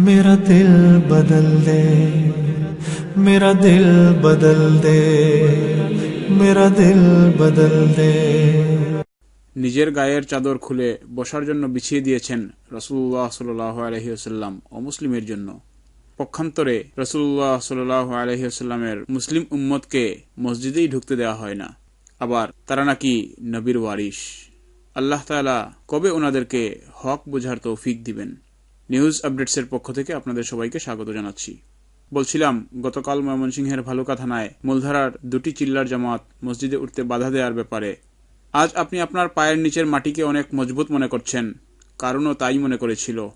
मेरा दिल बदल दे मेरा दिल बदल दे मेरा दिल बदल दे নিজের গায়ের চাদর খুলে বসার জন্য বিছিয়ে দিয়েছেন রসুল্লাহ সাল্লাহ আলহিউসাল্লাম ও মুসলিমের জন্য পক্ষান্তরে রসুল্লাহ সাল্লাহ আলহিউসাল্লামের মুসলিম উম্মতকে মসজিদেই ঢুকতে দেওয়া হয় না আবার তারা নাকি নবীর ওয়ারিস আল্লাহ তাআলা কবে ওনাদেরকে হক বোঝার তৌফিক দিবেন নিউজ আপডেটসের পক্ষ থেকে আপনাদের সবাইকে স্বাগত জানাচ্ছি। বলছিলাম, গতকাল ময়মনসিংহের ভালুকা থানায় মূলধারার দুটি চিল্লার জামাত মসজিদে উঠতে বাধা দেওয়ার ব্যাপারে। আজ আপনি আপনার পায়ের নিচের মাটিকে অনেক মজবুত মনে করছেন, কারণও তাই মনে করেছিল।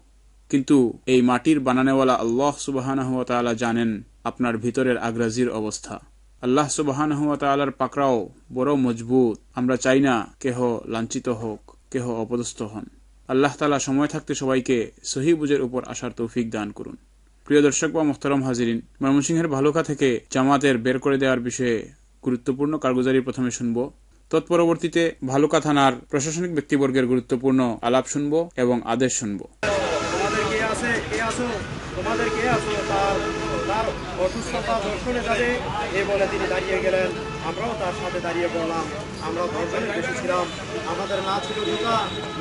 কিন্তু এই মাটির বানানেওয়ালা আল্লাহ সুবাহানহ তাআলা জানেন আপনার ভিতরের আগ্রাজির অবস্থা। আল্লাহ সুবাহানহ তাআলার পাকড়াও বড় মজবুত। আমরা চাই না কেহ লাঞ্ছিত হোক, কেহ অপদস্থ হন। আল্লাহ তালা সময় থাকতে সবাইকে সহি বুঝের উপর আসার তৌফিক দান করুন। প্রিয় দর্শক বা মোহতারম হাজিরিন, ময়মনসিংহের ভালুকা থেকে জামাতের বের করে দেওয়ার বিষয়ে গুরুত্বপূর্ণ কারগুজারি প্রথমে শুনব। তৎপরবর্তীতে ভালুকা থানার প্রশাসনিক ব্যক্তিবর্গের গুরুত্বপূর্ণ আলাপ শুনব এবং আদেশ শুনব। তোমাদের কে আছে? কে আছো? তোমাদের কে আছো? তার অসুস্থতা দর্শনে যাবে এ বলে তিনি দাঁড়িয়ে গেলেন। আমরাও তার সাথে দাঁড়িয়ে পড়লাম। আমরা দর্শনে বসেছিলাম আমাদের না ছিল জুতা,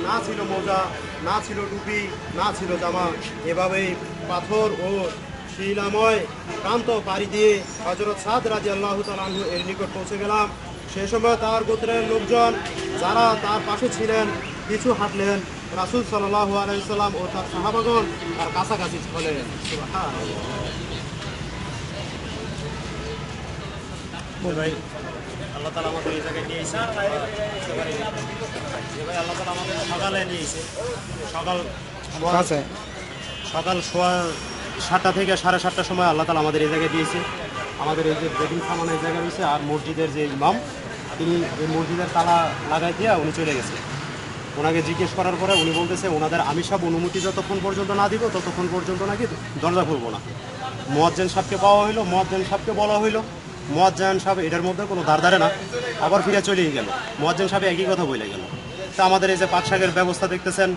না ছিল মোজা, না ছিল টুপি, না ছিল জামা। এভাবেই পাথর ও শিলাময় প্রান্ত পাড়ি দিয়ে হজরত সাদ রাজি আল্লাহ তালু এর নিকট পৌঁছে গেলাম। সে সময় তার গোত্রের লোকজন যারা তার পাশে ছিলেন কিছু হাঁটলেন। রাসুল সাল্লাহ আলাইসাল্লাম ও তার সাহাবাগন তার কাছাকাছি চলেন। ভাই আল্লাহ তালা আমাদের এই জায়গায় নিয়েছে ভাই আল্লাহ তালা আমাদের সকালে সকাল সকাল সোয়া সাতটা থেকে সাড়ে সাতটার সময় আল্লাহ তালা আমাদের এই জায়গায় দিয়েছে। আমাদের এই যে বেডিং সামান এই জায়গায় রয়েছে আর মসজিদের যে ইমাম তিনি এই মসজিদের তালা লাগাই দিয়ে উনি চলে গেছে। ওনাকে জিজ্ঞেস করার পরে উনি বলতেছে ওনাদের আমি সব অনুমতি যতক্ষণ পর্যন্ত না দিব ততক্ষণ পর্যন্ত নাকি দরজা খুলবো না। মোয়াজ্জেন সাহেবকে পাওয়া হইল মোয়াজ্জেন সাহেবকে বলা হইল। মোয়াজ্জেন সাহেব, এটার মধ্যে কোনো দাঁড় দাঁড়ে না। আবার ফিরে চলেই গেল। মোয়াজ্জেন সাহেব একই কথা বলে গেল। তা আমাদের এই যে পাক শাকের ব্যবস্থা দেখতেছেন,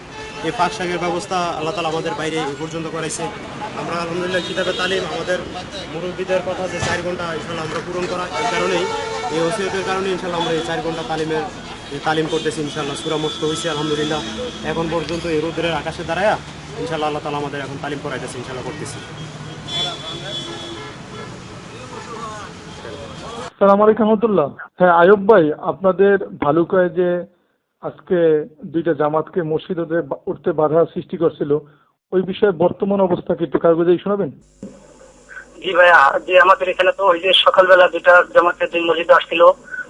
এই পাক শাকের ব্যবস্থা আল্লাহ তালা আমাদের বাইরে এ পর্যন্ত করাইছে। আমরা আলহামদুলিল্লাহ কিতাবে তালিম, আমাদের মুরব্বীদের কথা যে চার ঘণ্টা ইনশাল্লাহ আমরা পূরণ করা এই কারণেই, এই ওসিয়তের কারণে ইনশাল্লাহ আমরা এই চার ঘণ্টা তালিমের তালিম করতেছি ইনশাল্লাহ সুরামস্ত হয়েছে আলহামদুলিল্লাহ। এখন পর্যন্ত এই রোদ্রের আকাশে দাঁড়ায়া ইনশাল্লাহ আল্লাহ তালা আমাদের এখন তালিম করাইতেছে ইনশাল্লাহ করতেছি। সালাম আলাইকুম রহমতুল্লাহ। হ্যাঁ আয়ব ভাই, আপনাদের ভালুকায় যে আজকে দুইটা জামাতকে মসজিদে উঠতে বাধা সৃষ্টি করছিল, ওই বিষয়ে বর্তমান অবস্থা কি একটু কাগজে শোনাবেন? জি ভাইয়া যে আমাদের এখানে তো ওই যে সকালবেলা দুটা জামাতে দিন মসজিদ আসছিল,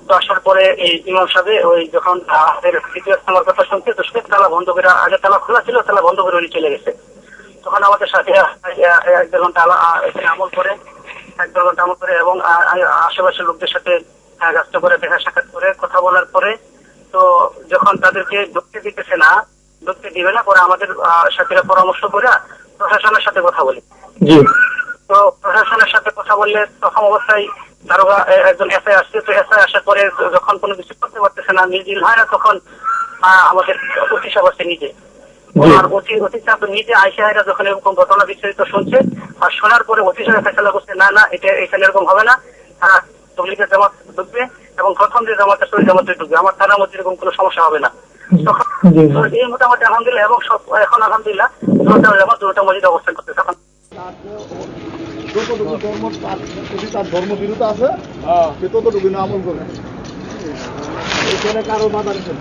তো আসার পরে এই ইমাম সাহেব, ওই যখন আমাদের তৃতীয় আমার কথা শুনছে, তো সে তালা বন্ধ করে, আগে তালা খোলা ছিল, তালা বন্ধ করে উনি চলে গেছে। তখন আমাদের সাথে এক দেড় ঘণ্টা আমল করে এক দেড় ঘণ্টা করে এবং আশেপাশের লোকদের সাথে আহ, করে দেখা সাক্ষাৎ করে কথা বলার পরে তো যখন তাদেরকে ঢুকতে দিতেছে না ঢুকতে দিবে না পরে আমাদের সাথীরা পরামর্শ করে প্রশাসনের সাথে কথা বলি। তো প্রশাসনের সাথে কথা বললে প্রথম অবস্থায় দারোগা একজন এসআই আসছে তো এসআই আসার পরে যখন কোনো কিছু করতে পারতেছে না মিল হয় না তখন আমাদের অতি সভাসে নিজে। অতি অতি চাপ নিজে আইসিআইরা যখন এরকম ঘটনা বিস্তারিত শুনছে আর শোনার পরে অতি সাহেব ফেসলা করছে না না এটা এখানে এরকম হবে না। তারা তবলিগের জামাত ঢুকবে এবং প্রথম যে জামাতটা সেই জামাতে ঢুকবে। আমার থানার মধ্যে এরকম কোনো সমস্যা হবে না। এই মোটামুটি আলহামদুলিল্লাহ এবং সব এখন আলহামদুলিল্লাহ দুটা জামাত দুটা মসজিদ অবস্থান করতে তখন যতটুকু ধর্ম তার ধর্ম বিরোধ আছে। সে ততটুকু না আমল করবে এখানে কারও বাধা নিষেধ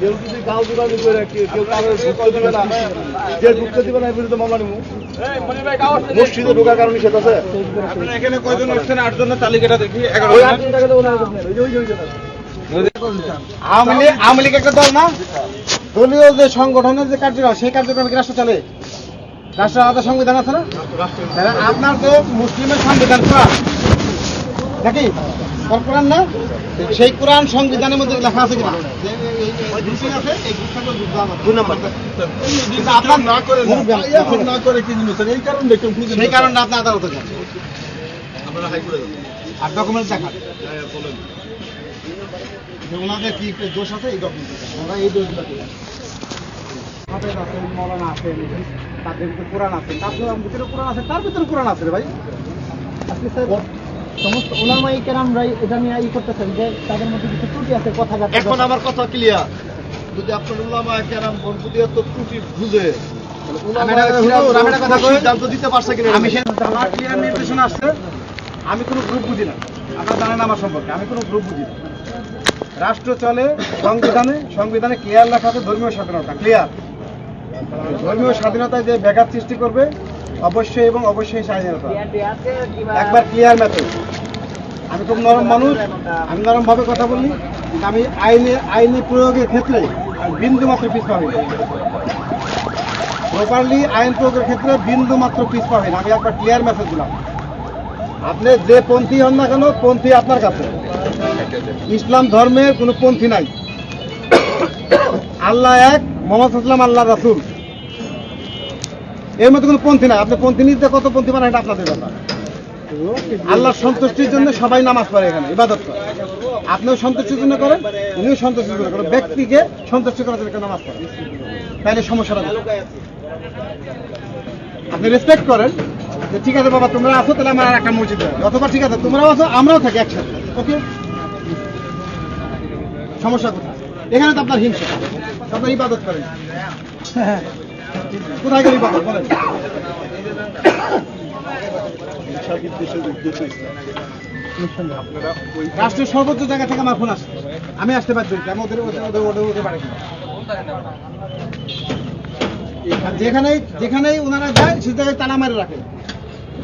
কেউ যদি গাও দোকানি করে কেউ কেউ কারও ঢুকতে দিবে না যে ঢুকতে দিবে না এর বিরুদ্ধে মামলা নিব। মসজিদে ঢোকার কারণ নিষেধ আছে এখানে কয়জন আসছেন আটজনের তালিকাটা দেখি এগারো ওই আট টাকা দেবো না ওই যে ওই যে ওই যে। আওয়ামী লীগ একটা দল না? দলীয় যে সংগঠনের যে কার্যক্রম সেই কার্যক্রমে কি রাষ্ট্র চলে? রাষ্ট্রের আলাদা সংবিধান আছে না? আপনার তো মুসলিমের সংবিধান নাকি? কোরআন না? সেই কোরআন সংবিধানের মধ্যে লেখা আছে কিনা? কারণে সেই আপনি আদালতে যান। আর ডকুমেন্ট দেখান। হ্যাঁ, যে ওনাদের কি দোষ আছে এই ডকুমেন্ট আমরা এই দোষগুলো হাফেজ আছেন মৌলানা আছেন তাদের ভিতরে কোরআন আছে। তার ভিতরে কোরআন আছে তার ভিতরে কোরআন আছে ভাই। আজকে স্যার সমস্ত ওলামাই কেরামরাই এটা নিয়ে ই করতেছেন যে তাদের মধ্যে কিছু ত্রুটি আছে কথাবার্তা এখন আমার কথা ক্লিয়ার যদি আপনার উলামা কেরাম বন্ধুদের তো ত্রুটি বুঝে কথা কথা আমি কোনো গ্রুপ বুঝি না। আপনারা জানেন আমার সম্পর্কে আমি কোনো গ্রুপ বুঝি না। রাষ্ট্র চলে সংবিধানে সংবিধানে ক্লিয়ার লেখা আছে ধর্মীয় স্বাধীনতা ক্লিয়ার ধর্মীয় স্বাধীনতায় যে ব্যাঘাত সৃষ্টি করবে অবশ্যই এবং অবশ্যই স্বাধীনতা একবার ক্লিয়ার মেথড আমি খুব নরম মানুষ আমি নরম ভাবে কথা বলি আমি আইনে আইনি প্রয়োগের ক্ষেত্রে বিন্দু মাত্র পিছপা হই প্রপারলি আইন প্রয়োগের ক্ষেত্রে বিন্দু মাত্র পিছপা হই। আমি একবার ক্লিয়ার মেসেজ দিলাম। আপনি যে পন্থী হন না কেন পন্থী আপনার কাছে। ইসলাম ধর্মের কোনো পন্থী নাই। আল্লাহ এক মোহাম্মদ সাল্লাম আল্লাহ রাসুল। এর মধ্যে কোনো পন্থী নাই। আপনি পন্থী নিতে কত পন্থী মানে এটা আপনাদের ব্যাপার। আল্লাহর সন্তুষ্টির জন্য সবাই নামাজ পড়ে এখানে, ইবাদত করে। আপনিও সন্তুষ্টির জন্য করেন, উনিও সন্তুষ্টির জন্য করেন। ব্যক্তিকে সন্তুষ্টি করার জন্য নামাজ পড়ে তাহলে সমস্যাটা আপনি রেসপেক্ট করেন যে, ঠিক আছে বাবা, তোমরা আছো, তাহলে আমার একটা মসজিদ হবে। অথবা, ঠিক আছে, তোমরাও আছো, আমরাও থাকি একসাথে। ওকে সমস্যা কোথায়? এখানে তো আপনার হিংসা। আপনার ইবাদত করেন। কোথায় গেল ইবাদত বলেন রাষ্ট্রের সর্বোচ্চ জায়গা থেকে আমার ফোন আসছে আমি আসতে পারছি। আমি ওদের ওদের ওদের ওদের বাড়ি। যেখানেই যেখানেই ওনারা যায়, সে জায়গায় তালা মারে রাখে।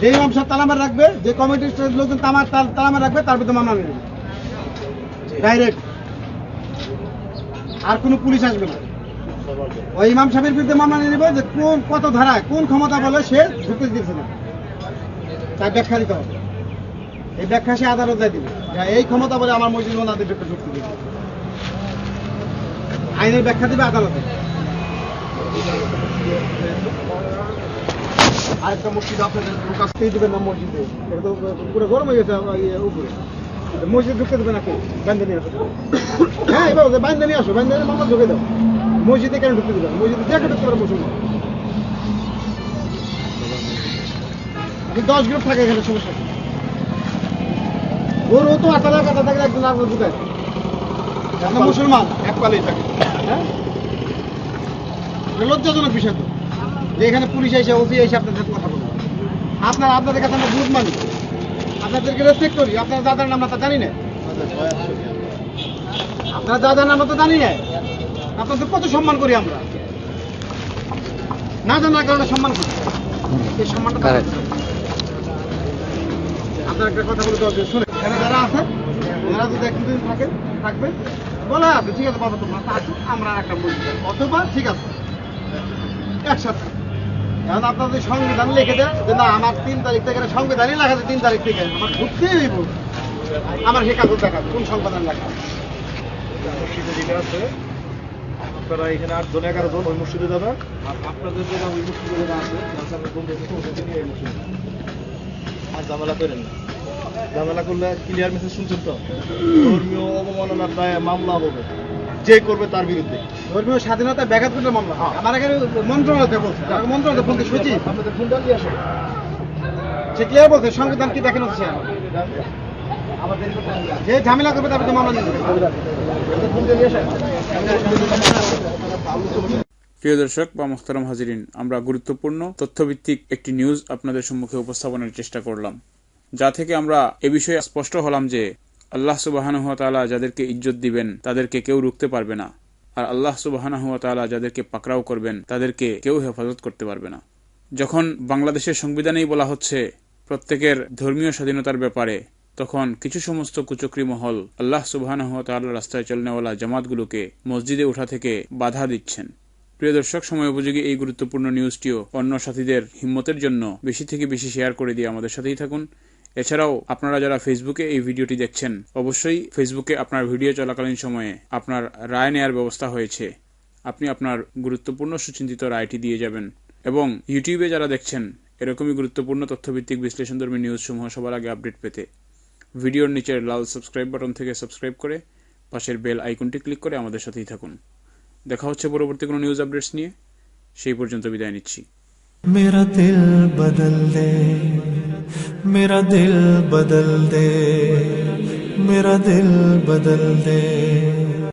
যে ইমাম সাহেব তালা মারে রাখবে, যে কমিটির লোকজন তামার তাল- মারে রাখবে, তার ভিতরে মামলা নেবে। ডাইরেক্ট আর কোনো পুলিশ আসবে না। ওই ইমাম সাহেবের বিরুদ্ধে মামলা নিয়ে নেবে যে কোন, কত ধারায়, কোন ক্ষমতা বলে সে ঢুকতে দিচ্ছে না। তার ব্যাখ্যা দিতে হবে। এই ব্যাখ্যা সে আদালতে দিবে। এই ক্ষমতা বলে আমার মসজিদ ওনাদের ঢুকতে দিবে। আইনের ব্যাখ্যা দিবে আদালতে। আরেকটা মসজিদ আপনাদের কাছ থেকে দিবেন না মসজিদে? এটা তো পুরো গরম হয়ে গেছে উপরে। মসজিদ ঢুকতে দেবে নাকি? বান্ধে নিয়ে আসো হ্যাঁ এবার বান্ধে নিয়ে আসো বান্ধে মামলা ঢুকে দাও। মসজিদে কেন ঢুকতে দেবে মসজিদে দেখে ঢুকতে পারে মুসলমান। দশ গ্রুপ থাকে এখানে সমস্যা? ওর ও তো আতালা কথা থাকলে একজন আর ঢুকায় মুসলমান। এক পালেই থাকে। হ্যাঁ? লজ্জাজনক বিষয় তো। যে এখানে পুলিশ এসে ওসি এসে আপনাদের সাথে কথা বলবে আপনার আপনাদের কাছে আমরা বুঝ মানি। আপনাদেরকে রেসপেক্ট করি। আপনার দাদার নাম আমরা তো জানি না। আপনার দাদার নাম তো জানি না। আপনাদের কত সম্মান করি আমরা? না জানার কারণে সম্মান করি এই সম্মানটা আপনার একটা কথা বলে দেওয়া শুনে। এখানে যারা আছে ওনারা যদি একটু দিন থাকেন থাকবেন। বলে আছে ঠিক আছে বাবা তোমরা আসো আমরা একটা বলি অথবা ঠিক আছে একসাথে এখন আপনার যদি সংবিধান লিখে দেয় যে না আমার তিন তারিখ থেকে সংবিধানই লেখা আছে তিন তারিখ থেকে। আমার ঢুকতেই হইব। আমার সে কাগজ দেখা কোন সংবিধান লেখা আছে। মসজিদে যেটা আছে আপনারা এখানে আট জন এগারো জন ওই মসজিদে যাবেন। আর আপনাদের যেটা ওই মসজিদে যার আছে। আর ঝামেলা করেন না। ঝামেলা করলে ক্লিয়ার মেসেজ শুনছেন তো? ধর্মীয় অবমাননার দায়ে মামলা হবে। যে করবে তার বিরুদ্ধে। ধর্মীয় স্বাধীনতা ব্যাঘাত করলে মামলা। আমার এখানে মন্ত্রণালয়তে বলছে। আমার মন্ত্রণালয়তে ফোন সচিব আপনাদের ফোনটা নিয়ে আসো সে ক্লিয়ার বলছে সংবিধান কি দেখেন হচ্ছে যে ঝামেলা করবে তারপরে মামলা প্রিয় দর্শক, বা মোহতারাম হাজিরিন, আমরা গুরুত্বপূর্ণ তথ্যভিত্তিক একটি নিউজ আপনাদের সম্মুখে উপস্থাপনের চেষ্টা করলাম। যা থেকে আমরা এ বিষয়ে স্পষ্ট হলাম যে, আল্লাহ সুবাহানুহাতালা যাদেরকে ইজ্জত দিবেন, তাদেরকে কেউ রুখতে পারবে না। আর আল্লাহ সুবাহানুহাতালা যাদেরকে পাকড়াও করবেন, তাদেরকে কেউ হেফাজত করতে পারবে না। যখন বাংলাদেশের সংবিধানেই বলা হচ্ছে, প্রত্যেকের ধর্মীয় স্বাধীনতার ব্যাপারে তখন কিছু সমস্ত কুচক্রি মহল আল্লাহ সুবাহানুহাতাল্লাহ রাস্তায় চলনেওয়ালা জামাতগুলোকে মসজিদে ওঠা থেকে বাধা দিচ্ছেন। প্রিয় দর্শক, সময় উপযোগী এই গুরুত্বপূর্ণ নিউজটিও অন্য সাথীদের হিম্মতের জন্য বেশি থেকে বেশি শেয়ার করে দিয়ে আমাদের সাথেই থাকুন। এছাড়াও, আপনারা যারা ফেসবুকে এই ভিডিওটি দেখছেন, অবশ্যই ফেসবুকে আপনার ভিডিও চলাকালীন সময়ে আপনার রায় নেয়ার ব্যবস্থা হয়েছে। আপনি আপনার গুরুত্বপূর্ণ সুচিন্তিত রায়টি দিয়ে যাবেন। এবং ইউটিউবে যারা দেখছেন, এরকমই গুরুত্বপূর্ণ তথ্যভিত্তিক বিশ্লেষণধর্মী নিউজ সমূহ সবার আগে আপডেট পেতে ভিডিওর নিচের লাল সাবস্ক্রাইব বাটন থেকে সাবস্ক্রাইব করে পাশের বেল আইকনটি ক্লিক করে আমাদের সাথেই থাকুন। দেখা হচ্ছে পরবর্তী কোনো নিউজ আপডেটস নিয়ে। সেই পর্যন্ত বিদায় নিচ্ছি। মেরা দিল বদল দে মেরা দিল বদল দে মেরা দিল বদল দে